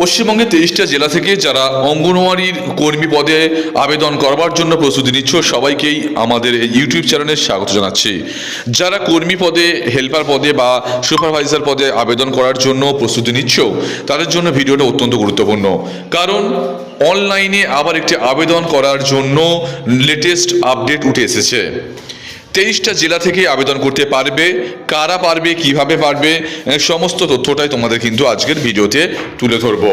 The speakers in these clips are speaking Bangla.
পশ্চিমবঙ্গের তেইশটা জেলা থেকে যারা অঙ্গনওয়াড়ির কর্মী পদে আবেদন করবার জন্য প্রস্তুতি নিচ্ছ, সবাইকেই আমাদের ইউটিউব চ্যানেলে স্বাগত জানাচ্ছি। যারা কর্মী পদে, হেল্পার পদে বা সুপারভাইজার পদে আবেদন করার জন্য প্রস্তুতি নিচ্ছ, তাদের জন্য ভিডিওটা অত্যন্ত গুরুত্বপূর্ণ। কারণ অনলাইনে আবার একটি আবেদন করার জন্য লেটেস্ট আপডেট উঠে এসেছে। তেইশটা জেলা থেকে আবেদন করতে পারবে, কারা পারবে, কীভাবে পারবে সমস্ত তথ্যটাই তোমাদের কিন্তু আজকের ভিডিওতে তুলে ধরবো।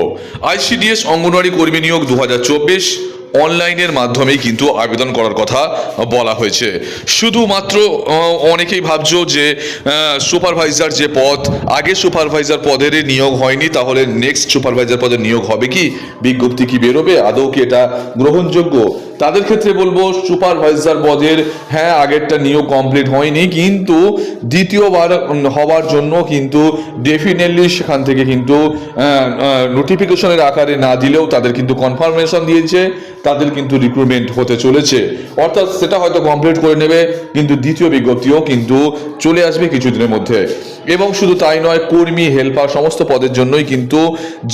আইসিডিএস অঙ্গনওয়াড়ি কর্মী নিয়োগ দু হাজার চব্বিশ অনলাইনের মাধ্যমেই কিন্তু আবেদন করার কথা বলা হয়েছে। শুধুমাত্র অনেকেই ভাবছ যে সুপারভাইজার যে পদ, আগে সুপারভাইজার পদের নিয়োগ হয়নি, তাহলে নেক্সট সুপারভাইজার পদের নিয়োগ হবে কি? বিজ্ঞপ্তি কি বেরোবে? আদৌ কি এটা গ্রহণযোগ্য? তাদের ক্ষেত্রে বলব, সুপারভাইজার পদের হ্যাঁ আগেরটা নিয়োগ কমপ্লিট হয়নি, কিন্তু দ্বিতীয়বার হওয়ার জন্য কিন্তু ডেফিনেটলি সেখান থেকে কিন্তু নোটিফিকেশনের আকারে না দিলেও তাদের কিন্তু কনফার্মেশন দিয়েছে। তাদের কিন্তু রিক্রুটমেন্ট হতে চলেছে। অর্থাৎ সেটা হয়তো কমপ্লিট করে নেবে, কিন্তু দ্বিতীয় বিজ্ঞপ্তিও কিন্তু চলে আসবে কিছুদিনের মধ্যে। এবং শুধু তাই নয়, কর্মী হেল্পার সমস্ত পদের জন্যই কিন্তু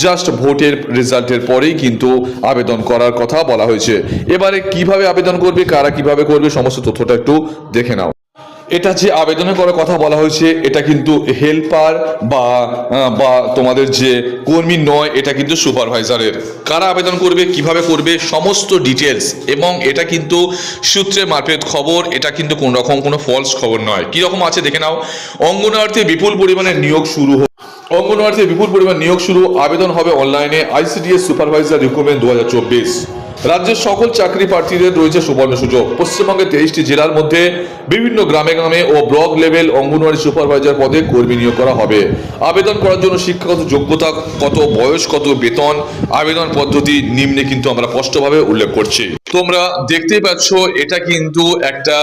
জাস্ট ভোটের রেজাল্টের পরেই কিন্তু আবেদন করার কথা বলা হয়েছে। এবারে কীভাবে আবেদন করবে, কারা কীভাবে করবে, সমস্ত তথ্যটা একটু দেখে নাও। এটা যে আবেদনের করার কথা বলা হয়েছে, এটা কিন্তু হেল্পার বা বা তোমাদের যে কর্মী নয়, এটা কিন্তু সুপারভাইজারের কারা আবেদন করবে, কীভাবে করবে, সমস্ত ডিটেলস এবং এটা কিন্তু সূত্রের মারফত খবর, এটা কিন্তু কোন রকম কোনো ফলস খবর নয়। কি রকম আছে দেখে নাও। অঙ্গনওয়াড়িতে বিপুল পরিমাণে নিয়োগ শুরু হবে অঙ্গনওয়াড়িতে বিপুল পরিমাণ নিয়োগ শুরু, আবেদন হবে অনলাইনে আইসিডিএস সুপারভাইজার রিক্রুটমেন্ট দু রাজ্যের সকল চাকরি প্রার্থীদের রয়েছে সুবর্ণ সুযোগ। পশ্চিমবঙ্গের তেইশটি জেলার মধ্যে বিভিন্ন গ্রামে গ্রামে ও ব্লক লেভেল অঙ্গনওয়াড়ি সুপারভাইজার পদে কর্মী নিয়োগ করা হবে। আবেদন করার জন্য শিক্ষাগত যোগ্যতা কত, বয়স কত, বেতন, আবেদন পদ্ধতি, নিম্নে কিন্তু আমরা স্পষ্টভাবে উল্লেখ করছি। তোমরা দেখতেই পাচ্ছ, এটা কিন্তু একটা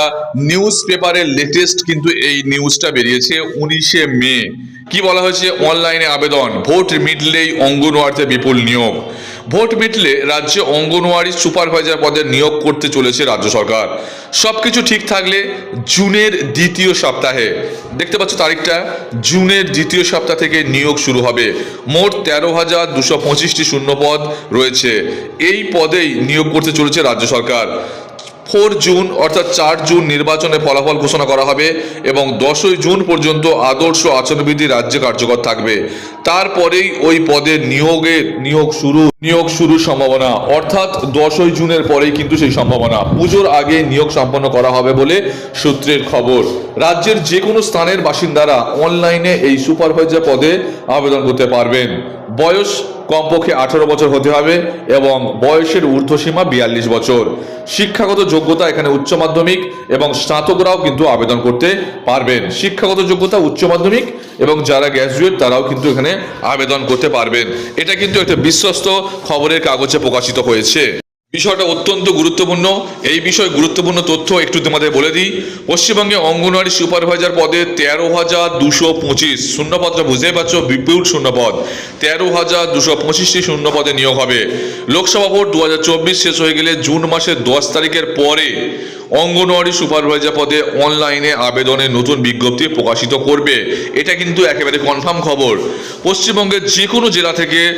নিউজ পেপারের লেটেস্ট কিন্তু এই নিউজটা বেরিয়েছে উনিশে মে। কি বলা হয়েছে? অনলাইনে আবেদন, ভোট মিটলেই অঙ্গনওয়াড়িতে বিপুল নিয়োগ। ভোট মিটলে রাজ্যে অঙ্গনওয়াড়ি সুপারভাইজার পদে নিয়োগ করতে চলেছে রাজ্য সরকার। সবকিছু ঠিক থাকলে জুনের দ্বিতীয় সপ্তাহে, দেখতে পাচ্ছ তারিখটা, জুনের দ্বিতীয় সপ্তাহ থেকে নিয়োগ শুরু হবে। মোট তেরো হাজার দুশো পঁচিশটি শূন্য পদ রয়েছে। এই পদেই নিয়োগ করতে চলেছে রাজ্য সরকার। ফোর জুন, অর্থাৎ চার জুন নির্বাচনে ফলাফল ঘোষণা করা হবে এবং দশই জুন পর্যন্ত আদর্শ আচরণবিধি রাজ্যে কার্যকর থাকবে। তারপরেই ওই পদে নিয়োগের নিয়োগ শুরু, নিয়োগ শুরুর সম্ভাবনা। অর্থাৎ দশই জুনের পরেই কিন্তু সেই সম্ভাবনা। পুজোর আগে নিয়োগ সম্পন্ন করা হবে বলে সূত্রের খবর। রাজ্যের যে কোনো স্থানের বাসিন্দারা অনলাইনে এই সুপারভাইজার পদে আবেদন করতে পারবেন। বয়স কমপক্ষে আঠারো বছর হতে হবে এবং বয়সের ঊর্ধ্বসীমা বিয়াল্লিশ বছর। শিক্ষাগত যোগ্যতা এখানে উচ্চ মাধ্যমিক এবং স্নাতকরাও কিন্তু আবেদন করতে পারবেন। শিক্ষাগত যোগ্যতা উচ্চ মাধ্যমিক এবং যারা গ্র্যাজুয়েট তারাও কিন্তু এখানে আবেদন করতে পারবেন। এটা কিন্তু একটা বিশ্বস্ত খবরের কাগজে প্রকাশিত হয়েছে। বিষয়টা অত্যন্ত গুরুত্বপূর্ণ। এই বিষয়ে গুরুত্বপূর্ণ তথ্য একটু তোমাদের বলে দিই। পশ্চিমবঙ্গে অঙ্গনওয়াড়ি সুপারভাইজার পদে তেরো হাজার দুশো পঁচিশ শূন্যপদটা বুঝতেই পারছ, বিপুল শূন্যপদ। তেরো হাজার দুশো পঁচিশটি শূন্যপদে নিয়োগ হবে। লোকসভা ভোট দু হাজার চব্বিশ শেষ হয়ে গেলে জুন মাসের দশ তারিখের পরে অঙ্গনওয়াড়ি সুপারভাইজার পদে অনলাইনে আবেদনের নতুন বিজ্ঞপ্তি প্রকাশিত করবে। এটা কিন্তু একেবারে কনফার্ম খবর। পশ্চিমবঙ্গের যে কোনো জেলা থেকে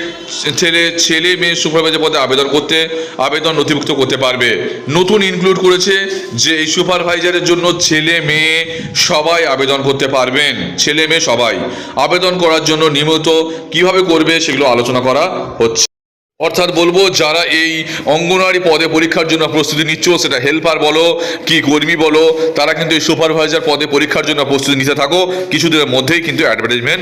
ছেলে ছেলে, মেয়ে সুপারভাইজার পদে আবেদন করতে, আবেদন নথিভুক্ত করতে পারবে। নতুন ইনক্লুড করেছে যে এই সুপারভাইজারের জন্য ছেলে, মেয়ে সবাই আবেদন করতে পারবেন। ছেলে, মেয়ে সবাই। আবেদন করার জন্য নিয়মিত কীভাবে করবে সেগুলো আলোচনা করা হচ্ছে। অর্থাৎ বলব, যারা এই অঙ্গনওয়াড়ি পদে পরীক্ষার জন্য প্রস্তুতি নিচ্ছ, সেটা হেল্পার বলো, কি কর্মী বলো, তারা কিন্তু এই সুপারভাইজার পদে পরীক্ষার জন্য প্রস্তুতি নিতে থাকো। কিছুদিনের মধ্যেই কিন্তু অ্যাডভার্টাইজমেন্ট